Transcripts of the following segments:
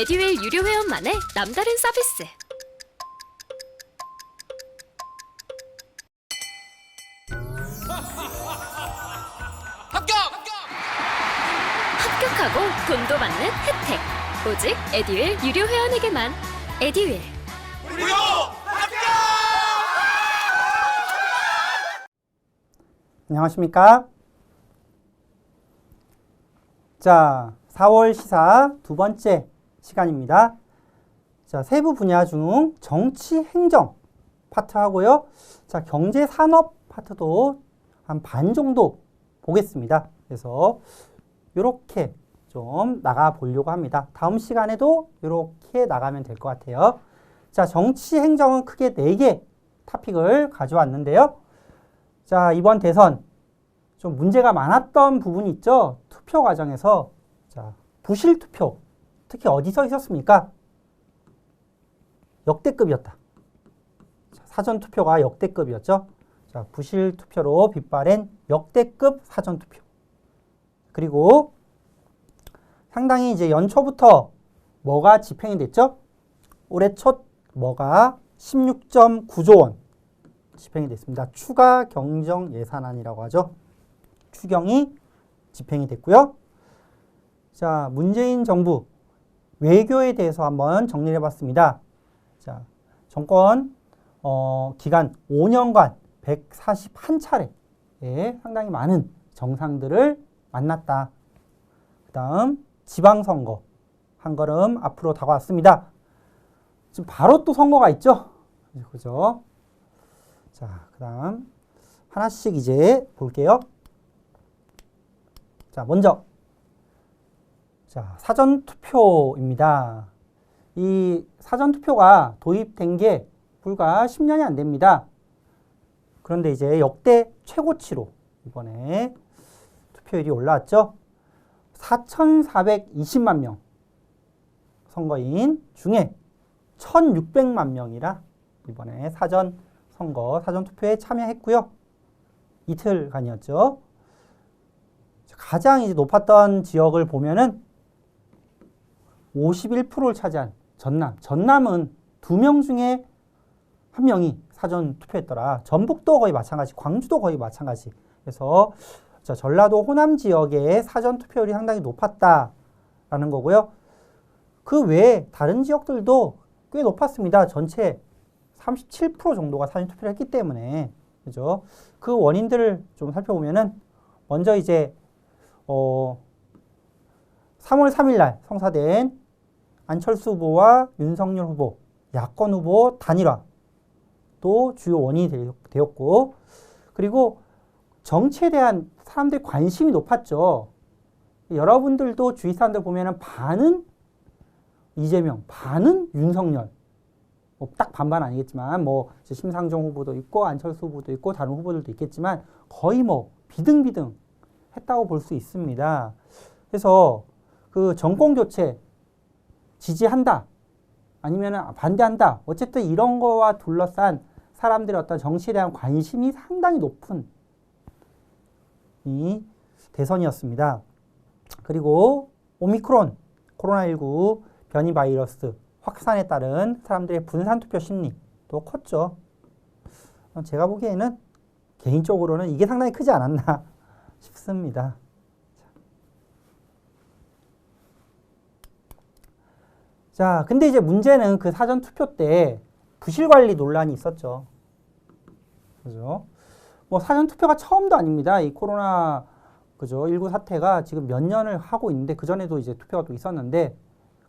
에듀윌 유료 회원만의 남다른 서비스. 합격! 합격하고 돈도 받는 혜택. 오직 에듀윌 유료 회원에게만. 에듀윌. 무료 합격! 안녕하십니까? 자, 4월 시사 두 번째 시간입니다. 자, 세부 분야 중 정치 행정 파트 하고요. 자, 경제 산업 파트도 한 반 정도 보겠습니다. 그래서 이렇게 좀 나가 보려고 합니다. 다음 시간에도 이렇게 나가면 될 것 같아요. 자, 정치 행정은 크게 4개 토픽을 가져왔는데요. 자, 이번 대선 좀 문제가 많았던 부분이 있죠. 투표 과정에서 자, 부실 투표 특히 어디서 있었습니까? 역대급이었다. 자, 사전 투표가 역대급이었죠. 자, 부실 투표로 빗발한 역대급 사전 투표. 그리고 상당히 이제 연초부터 뭐가 집행이 됐죠? 올해 첫 뭐가 16.9조 원 집행이 됐습니다. 추가 경정 예산안이라고 하죠. 추경이 집행이 됐고요. 자, 문재인 정부 외교에 대해서 한번 정리를 해봤습니다. 자, 정권 어, 기간 5년간 141차례 예, 상당히 많은 정상들을 만났다. 그 다음 지방선거 한 걸음 앞으로 다가왔습니다. 지금 바로 또 선거가 있죠? 그죠? 자, 그 다음 하나씩 이제 볼게요. 자, 먼저 자, 사전 투표입니다. 이 사전 투표가 도입된 게 불과 10년이 안 됩니다. 그런데 이제 역대 최고치로 이번에 투표율이 올라왔죠. 4,420만 명 선거인 중에 1,600만 명이라 이번에 사전 선거 사전 투표에 참여했고요. 이틀간이었죠. 가장 이제 높았던 지역을 보면은 51%를 차지한 전남. 전남은 두 명 중에 한 명이 사전 투표했더라. 전북도 거의 마찬가지, 광주도 거의 마찬가지. 그래서 자, 전라도 호남 지역의 사전 투표율이 상당히 높았다라는 거고요. 그 외에 다른 지역들도 꽤 높았습니다. 전체 37% 정도가 사전 투표를 했기 때문에 그죠? 그 원인들을 좀 살펴보면은 먼저 이제 어 3월 3일 날 성사된 안철수 후보와 윤석열 후보 야권 후보 단일화 또 주요 원인이 되었고 그리고 정치에 대한 사람들의 관심이 높았죠. 여러분들도 주위 사람들 보면은 반은 이재명, 반은 윤석열. 뭐 딱 반반 아니겠지만 뭐 심상정 후보도 있고 안철수 후보도 있고 다른 후보들도 있겠지만 거의 뭐 비등비등 했다고 볼 수 있습니다. 그래서 그 정권 교체 지지한다 아니면 반대한다 어쨌든 이런 거와 둘러싼 사람들의 어떤 정치에 대한 관심이 상당히 높은 이 대선이었습니다. 그리고 오미크론 코로나19 변이 바이러스 확산에 따른 사람들의 분산 투표 심리도 컸죠. 제가 보기에는 개인적으로는 이게 상당히 크지 않았나 싶습니다. 자, 근데 이제 문제는 그 사전 투표 때 부실 관리 논란이 있었죠. 그죠? 뭐 사전 투표가 처음도 아닙니다. 이 코로나 그죠? 19 사태가 지금 몇 년을 하고 있는데 그 전에도 이제 투표가 또 있었는데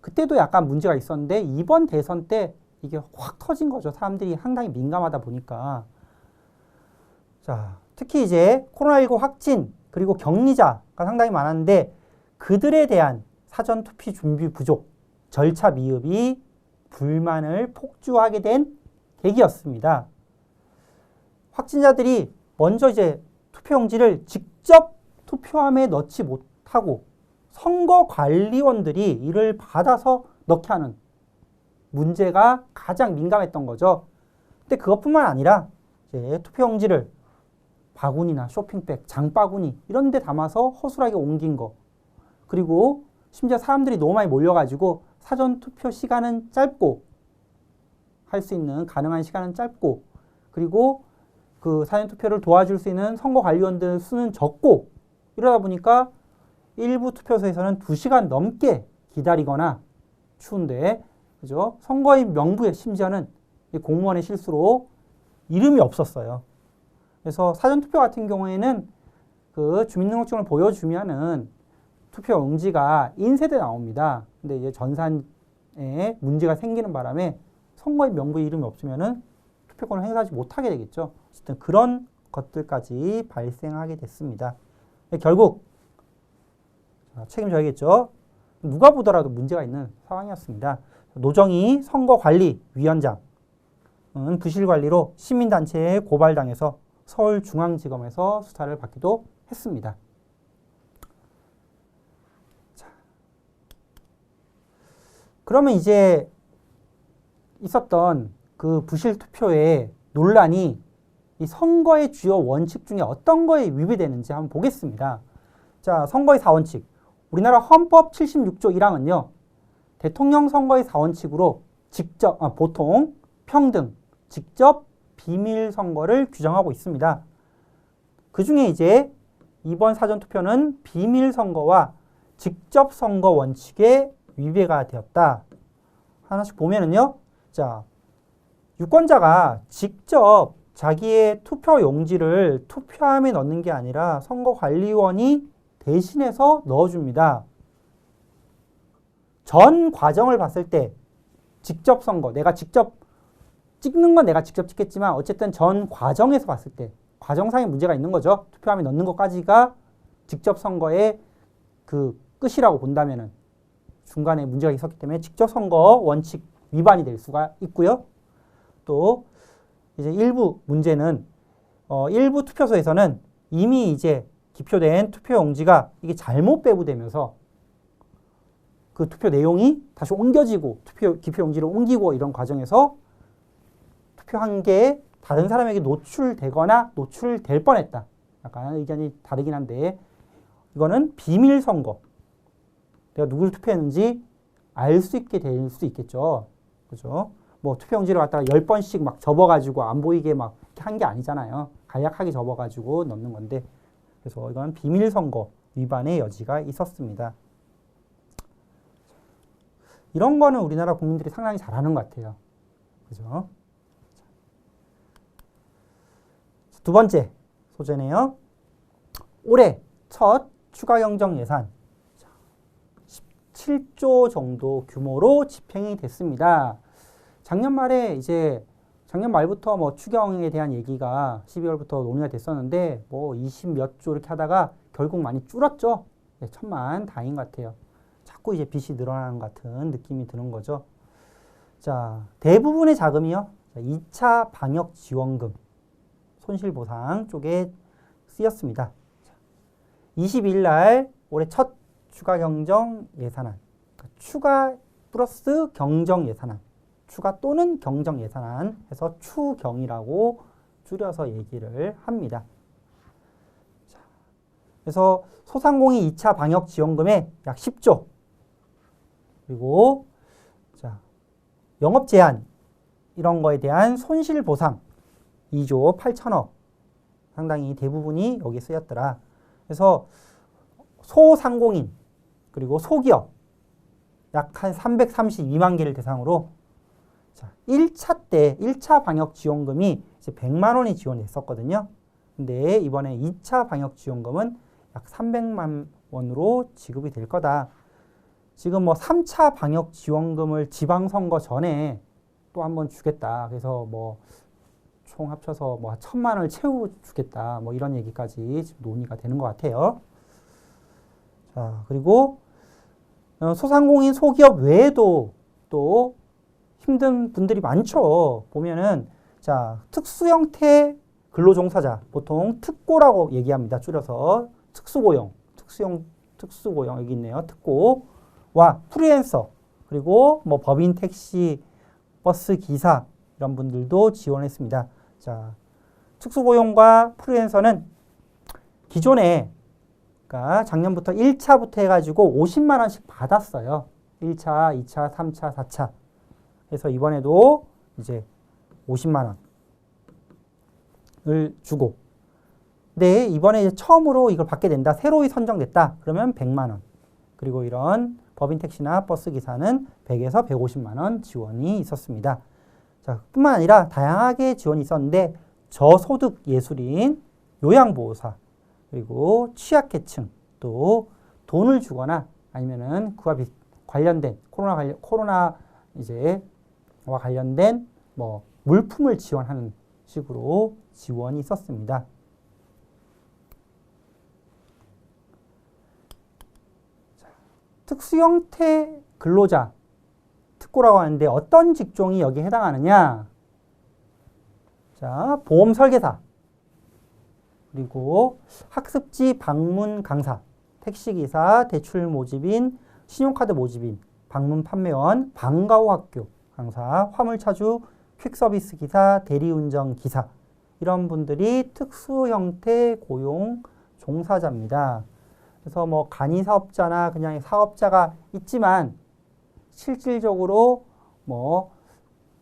그때도 약간 문제가 있었는데 이번 대선 때 이게 확 터진 거죠. 사람들이 상당히 민감하다 보니까. 자, 특히 이제 코로나19 확진 그리고 격리자가 상당히 많았는데 그들에 대한 사전 투표 준비 부족, 절차 미흡이 불만을 폭주하게 된 계기였습니다. 확진자들이 먼저 이제 투표용지를 직접 투표함에 넣지 못하고 선거관리원들이 이를 받아서 넣게 하는 문제가 가장 민감했던 거죠. 근데 그것뿐만 아니라 투표용지를 바구니나 쇼핑백, 장바구니 이런 데 담아서 허술하게 옮긴 거. 그리고 심지어 사람들이 너무 많이 몰려가지고 사전 투표 시간은 짧고 할 수 있는 가능한 시간은 짧고 그리고 그 사전 투표를 도와줄 수 있는 선거 관리원들 수는 적고 이러다 보니까 일부 투표소에서는 2시간 넘게 기다리거나 추운데 그죠? 선거인 명부에 심지어는 이 공무원의 실수로 이름이 없었어요. 그래서 사전 투표 같은 경우에는 그 주민등록증을 보여주면은 투표 용지가 인쇄돼 나옵니다. 근데 이제 전산에 문제가 생기는 바람에 선거인 명부에 이름이 없으면은 투표권을 행사하지 못하게 되겠죠. 어쨌든 그런 것들까지 발생하게 됐습니다. 결국 자, 책임져야겠죠. 누가 보더라도 문제가 있는 상황이었습니다. 노정희 선거관리위원장은 부실 관리로 시민단체에 고발당해서 서울중앙지검에서 수사를 받기도 했습니다. 그러면 이제 있었던 그 부실 투표의 논란이 이 선거의 주요 원칙 중에 어떤 거에 위배되는지 한번 보겠습니다. 자, 선거의 4원칙. 우리나라 헌법 76조 1항은요. 대통령 선거의 4원칙으로 직접 아, 보통 평등, 직접 비밀 선거를 규정하고 있습니다. 그 중에 이제 이번 사전 투표는 비밀 선거와 직접 선거 원칙에 위배가 되었다. 하나씩 보면은요. 자, 유권자가 직접 자기의 투표 용지를 투표함에 넣는 게 아니라 선거관리원이 대신해서 넣어줍니다. 전 과정을 봤을 때 직접 선거, 내가 직접 찍는 건 내가 직접 찍겠지만 어쨌든 전 과정에서 봤을 때 과정상의 문제가 있는 거죠. 투표함에 넣는 것까지가 직접 선거의 그 끝이라고 본다면은 중간에 문제가 있었기 때문에 직접 선거 원칙 위반이 될 수가 있고요. 또 이제 일부 문제는 어, 일부 투표소에서는 이미 이제 기표된 투표 용지가 이게 잘못 배부되면서 그 투표 내용이 다시 옮겨지고 투표 기표 용지를 옮기고 이런 과정에서 투표한 게 다른 사람에게 노출되거나 노출될 뻔했다. 약간 의견이 다르긴 한데 이거는 비밀 선거. 내가 누굴 투표했는지 알 수 있게 될 수 있겠죠. 그죠? 뭐 투표용지를 갖다가 열 번씩 막 접어가지고 안 보이게 막 한 게 아니잖아요. 간략하게 접어가지고 넣는 건데 그래서 이건 비밀 선거 위반의 여지가 있었습니다. 이런 거는 우리나라 국민들이 상당히 잘하는 것 같아요. 그죠? 두 번째 소재네요. 올해 첫 추가 경정 예산 17조 정도 규모로 집행이 됐습니다. 작년 말에 이제 작년 말부터 뭐 추경에 대한 얘기가 12월부터 논의가 됐었는데 뭐 20몇 조 이렇게 하다가 결국 많이 줄었죠. 네, 천만 다행인 것 같아요. 자꾸 이제 빚이 늘어나는 것 같은 느낌이 드는 거죠. 자, 대부분의 자금이요. 자, 2차 방역 지원금 손실보상 쪽에 쓰였습니다. 22일 날 올해 첫 추가 경정 예산안, 그러니까 추가 플러스 경정 예산안, 추가 또는 경정 예산안 해서 추경이라고 줄여서 얘기를 합니다. 자, 그래서 소상공인 2차 방역 지원금에 약 10조, 그리고 자, 영업 제한 이런 거에 대한 손실 보상 2조 8천억 상당히 대부분이 여기 쓰였더라. 그래서 소상공인 그리고 소기업 약 한 332만 개를 대상으로 자, 1차 때 1차 방역 지원금이 이제 100만 원이 지원됐었거든요. 근데 이번에 2차 방역 지원금은 약 300만 원으로 지급이 될 거다. 지금 뭐 3차 방역 지원금을 지방 선거 전에 또 한 번 주겠다. 그래서 뭐 총 합쳐서 뭐 천만 원을 채우 주겠다. 뭐 이런 얘기까지 지금 논의가 되는 것 같아요. 자, 그리고 어, 소상공인 소기업 외에도 또 힘든 분들이 많죠. 보면은 자, 특수 형태 근로종사자 보통 특고라고 얘기합니다. 줄여서 특수고용, 특수용 특수고용 여기 있네요. 특고와 프리랜서 그리고 뭐 법인 택시 버스 기사 이런 분들도 지원했습니다. 자, 특수고용과 프리랜서는 기존에 그러니까 작년부터 1차부터 해가지고 50만 원씩 받았어요. 1차, 2차, 3차, 4차. 해서 이번에도 이제 50만 원을 주고 네, 이번에 이제 처음으로 이걸 받게 된다. 새로이 선정됐다. 그러면 100만 원. 그리고 이런 법인 택시나 버스 기사는 100에서 150만 원 지원이 있었습니다. 자, 뿐만 아니라 다양하게 지원이 있었는데 저소득 예술인, 요양보호사, 그리고 취약계층, 또 돈을 주거나 아니면은 그와 비, 관련된 코로나 관련 코로나 이제 와 관련된 뭐 물품을 지원하는 식으로 지원이 있었습니다. 자, 특수 형태 근로자 특고라고 하는데 어떤 직종이 여기에 해당하느냐? 자, 보험 설계사 그리고 학습지 방문 강사, 택시기사, 대출 모집인, 신용카드 모집인, 방문 판매원, 방과후 학교 강사, 화물차주, 퀵서비스 기사, 대리운전 기사 이런 분들이 특수 형태 고용 종사자입니다. 그래서 뭐 간이 사업자나 그냥 사업자가 있지만 실질적으로 뭐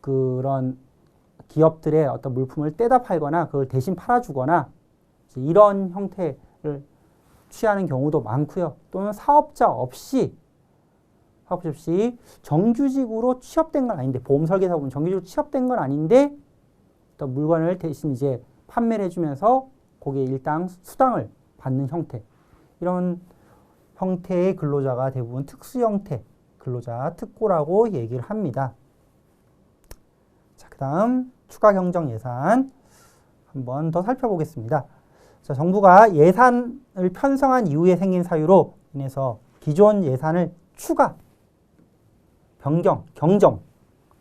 그런 기업들의 어떤 물품을 떼다 팔거나 그걸 대신 팔아주거나 이런 형태를 취하는 경우도 많고요. 또는 사업자 없이 사업자 없이 정규직으로 취업된 건 아닌데 보험 설계사 보면 정규직으로 취업된 건 아닌데 어떤 물건을 대신 이제 판매를 해주면서 거기에 일당 수당을 받는 형태 이런 형태의 근로자가 대부분 특수 형태 근로자 특고라고 얘기를 합니다. 자, 그 다음 추가 경정 예산 한번 더 살펴보겠습니다. 자, 정부가 예산을 편성한 이후에 생긴 사유로 인해서 기존 예산을 추가, 변경, 경정,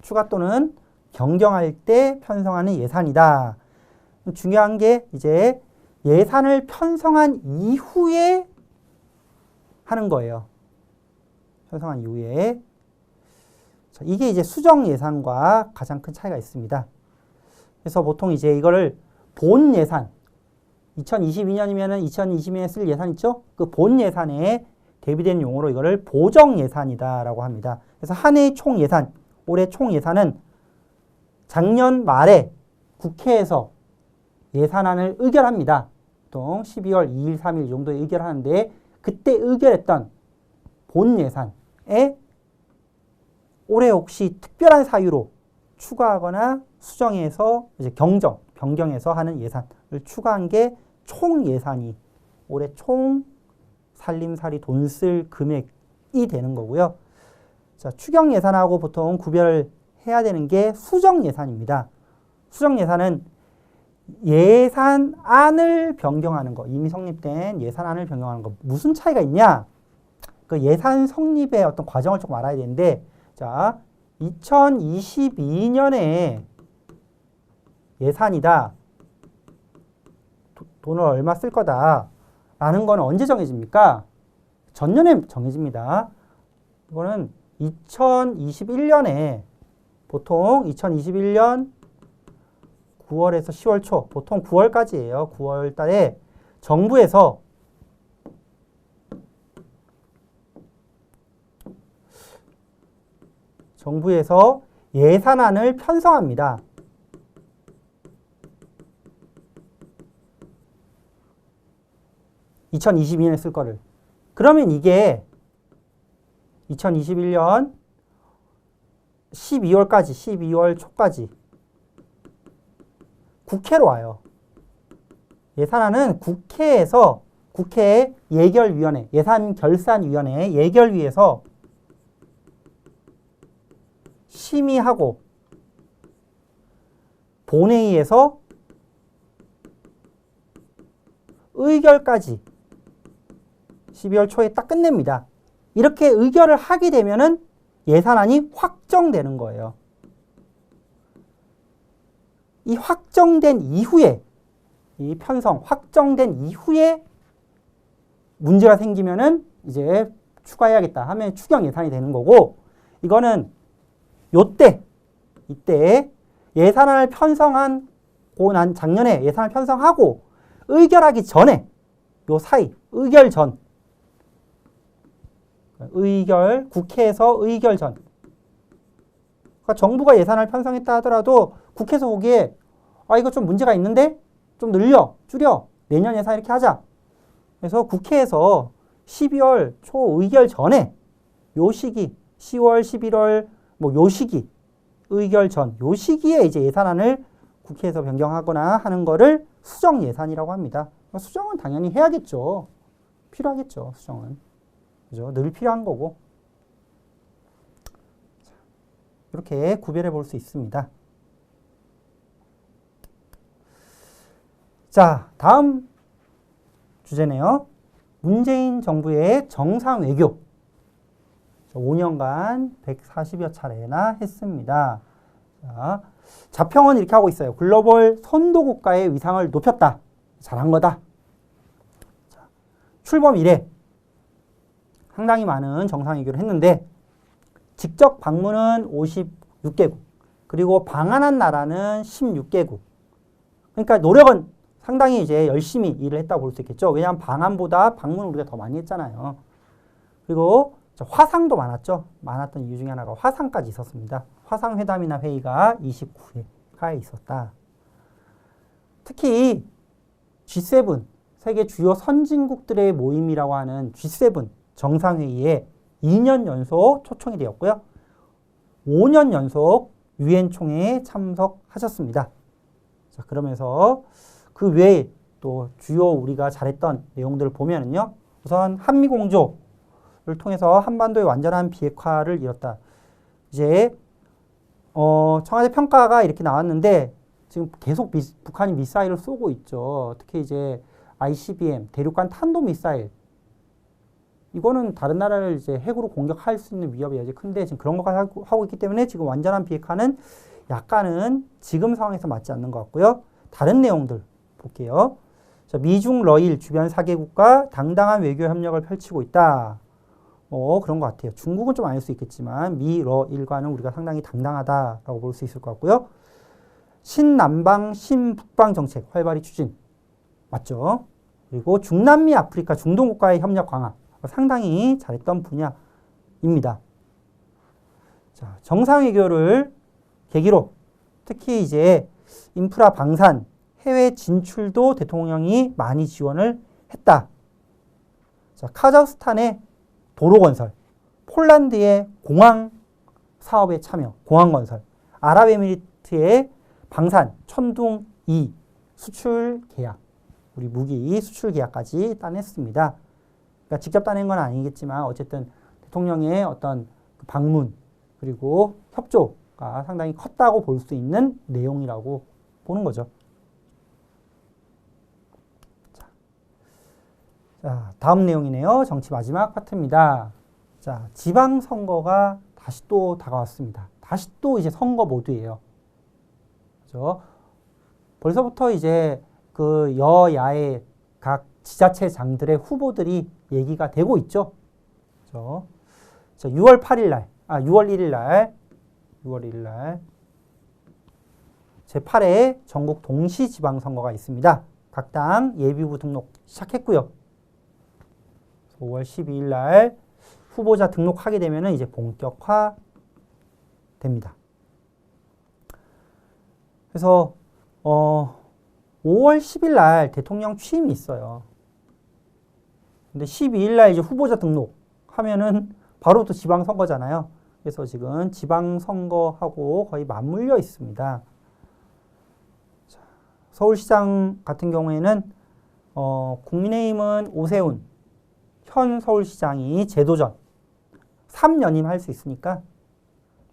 추가 또는 경경할 때 편성하는 예산이다. 중요한 게 이제 예산을 편성한 이후에 하는 거예요. 편성한 이후에. 자, 이게 이제 수정 예산과 가장 큰 차이가 있습니다. 그래서 보통 이제 이거를 본 예산, 2022년이면은 2022년에 쓸 예산 있죠? 그 본 예산에 대비된 용어로 이거를 보정 예산이다라고 합니다. 그래서 한 해의 총 예산, 올해 총 예산은 작년 말에 국회에서 예산안을 의결합니다. 보통 12월 2일, 3일 정도에 의결하는데 그때 의결했던 본 예산에 올해 혹시 특별한 사유로 추가하거나 수정해서 이제 경정, 변경해서 하는 예산을 추가한 게 총 예산이 올해 총 살림살이 돈 쓸 금액이 되는 거고요. 자, 추경 예산하고 보통 구별을 해야 되는 게 수정 예산입니다. 수정 예산은 예산안을 변경하는 거, 이미 성립된 예산안을 변경하는 거 무슨 차이가 있냐? 그 예산 성립의 어떤 과정을 조금 알아야 되는데, 자, 2022년에 예산이다. 도- 돈을 얼마 쓸 거다. 라는 거는 언제 정해집니까? 전년에 정해집니다. 이거는 2021년에 보통 2021년 9월에서 10월 초, 보통 9월까지예요. 9월 달에 정부에서 정부에서 예산안을 편성합니다. (2022년에) 쓸 거를 그러면 이게 2021년 12월까지 12월 초까지 국회로 와요. 예산안은 국회에서 국회 예결위원회, 예산결산위원회 예결위에서 심의하고 본회의에서 의결까지 12월 초에 딱 끝냅니다. 이렇게 의결을 하게 되면은 예산안이 확정되는 거예요. 이 확정된 이후에 이 편성 확정된 이후에 문제가 생기면은 이제 추가해야겠다 하면 추경 예산이 되는 거고 이거는 요때 이때 예산안을 편성한 고난 작년에 예산을 편성하고 의결하기 전에 요 사이 의결 전 의결, 국회에서 의결 전. 그러니까 정부가 예산을 편성했다 하더라도 국회에서 보기에 아 이거 좀 문제가 있는데 좀 늘려, 줄여, 내년 예산 이렇게 하자. 그래서 국회에서 12월 초 의결 전에 요 시기, 10월, 11월 뭐 요 시기 의결 전, 요 시기에 이제 예산안을 국회에서 변경하거나 하는 거를 수정 예산이라고 합니다. 수정은 당연히 해야겠죠. 필요하겠죠. 수정은. 그죠? 늘 필요한 거고. 자, 이렇게 구별해 볼 수 있습니다. 자, 다음 주제네요. 문재인 정부의 정상 외교. 5년간 140여 차례나 했습니다. 자, 자평은 이렇게 하고 있어요. 글로벌 선도 국가의 위상을 높였다. 잘한 거다. 자, 출범 이래 상당히 많은 정상회교를 했는데 직접 방문은 56개국 그리고 방한한 나라는 16개국 그러니까 노력은 상당히 이제 열심히 일을 했다고 볼 수 있겠죠. 왜냐하면 방한보다 방문을 우리가 더 많이 했잖아요. 그리고 화상도 많았죠. 많았던 이유 중에 하나가 화상까지 있었습니다. 화상 회담이나 회의가 29회가 있었다. 특히 G7 세계 주요 선진국들의 모임이라고 하는 G7 정상회의에 2년 연속 초청이 되었고요. 5년 연속 유엔 총회에 참석하셨습니다. 자, 그러면서 그 외에 또 주요 우리가 잘했던 내용들을 보면은요. 우선 한미 공조를 통해서 한반도의 완전한 비핵화를 이뤘다. 이제 어, 청와대 평가가 이렇게 나왔는데 지금 계속 미, 북한이 미사일을 쏘고 있죠. 특히 이제 ICBM 대륙간 탄도 미사일 이거는 다른 나라를 이제 핵으로 공격할 수 있는 위협이 아주 큰데 지금 그런 것까지 하고, 하고 있기 때문에 지금 완전한 비핵화는 약간은 지금 상황에서 맞지 않는 것 같고요. 다른 내용들 볼게요. 자, 미중 러일 주변 4개국과 당당한 외교 협력을 펼치고 있다. 뭐 그런 것 같아요. 중국은 좀 아닐 수 있겠지만 미, 러, 일과는 우리가 상당히 당당하다라고 볼 수 있을 것 같고요. 신남방, 신북방 정책 활발히 추진 맞죠? 그리고 중남미, 아프리카, 중동 국가의 협력 강화 상당히 잘했던 분야입니다. 자, 정상외교를 계기로 특히 이제 인프라 방산, 해외 진출도 대통령이 많이 지원을 했다. 자, 카자흐스탄의 도로 건설, 폴란드의 공항 사업에 참여, 공항 건설, 아랍에미리트의 방산, 천둥 2 수출 계약, 우리 무기 수출 계약까지 따냈습니다. 그러니까 직접 따낸 건 아니겠지만 어쨌든 대통령의 어떤 그 방문 그리고 협조가 상당히 컸다고 볼 수 있는 내용이라고 보는 거죠. 자, 자, 다음 내용이네요. 정치 마지막 파트입니다. 자, 지방선거가 다시 또 다가왔습니다. 다시 또 이제 선거 모드예요. 그죠? 벌써부터 이제 그 여야의 각 지자체 장들의 후보들이 얘기가 되고 있죠. 그죠? 자, 6월 8일 날, 아, 6월 1일 날, 6월 1일 날, 제8회 전국 동시 지방선거가 있습니다. 각 당 예비후 등록 시작했고요. 5월 12일 날 후보자 등록하게 되면 이제 본격화 됩니다. 그래서 어 5월 10일 날 대통령 취임이 있어요. 근데 12일 날 이제 후보자 등록하면은 바로 또 지방선거잖아요. 그래서 지금 지방선거하고 거의 맞물려 있습니다. 자, 서울시장 같은 경우에는 어, 국민의힘은 오세훈, 현 서울시장이 제도전 3연임 할 수 있으니까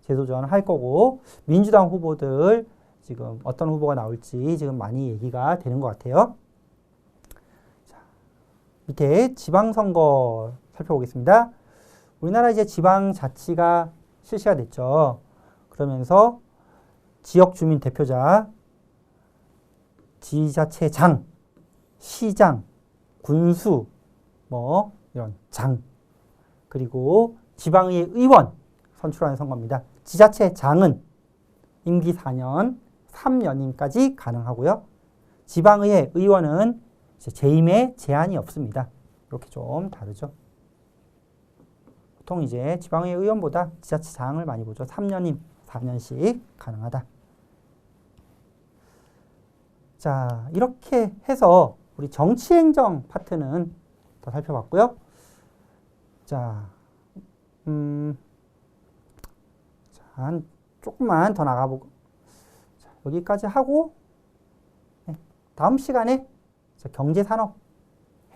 제도전 할 거고 민주당 후보들 지금 어떤 후보가 나올지 지금 많이 얘기가 되는 것 같아요. 자, 밑에 지방선거 살펴보겠습니다. 우리나라 이제 지방자치가 실시가 됐죠. 그러면서 지역 주민 대표자, 지자체장, 시장, 군수, 뭐 이런 장, 그리고 지방의 의원 선출하는 선거입니다. 지자체장은 임기 4년, 3년임까지 가능하고요. 지방의회 의원은 재임에 제한이 없습니다. 이렇게 좀 다르죠. 보통 이제 지방의 의원보다 지자체 장을 많이 보죠. 3년임 4년씩 가능하다. 자, 이렇게 해서 우리 정치행정 파트는 더 살펴봤고요. 자, 음, 자, 한 조금만 더 나가보고, 자, 여기까지 하고, 네, 다음 시간에 자, 경제산업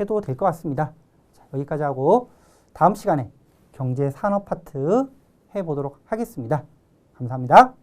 해도 될 것 같습니다. 자, 여기까지 하고, 다음 시간에 경제산업 파트 해보도록 하겠습니다. 감사합니다.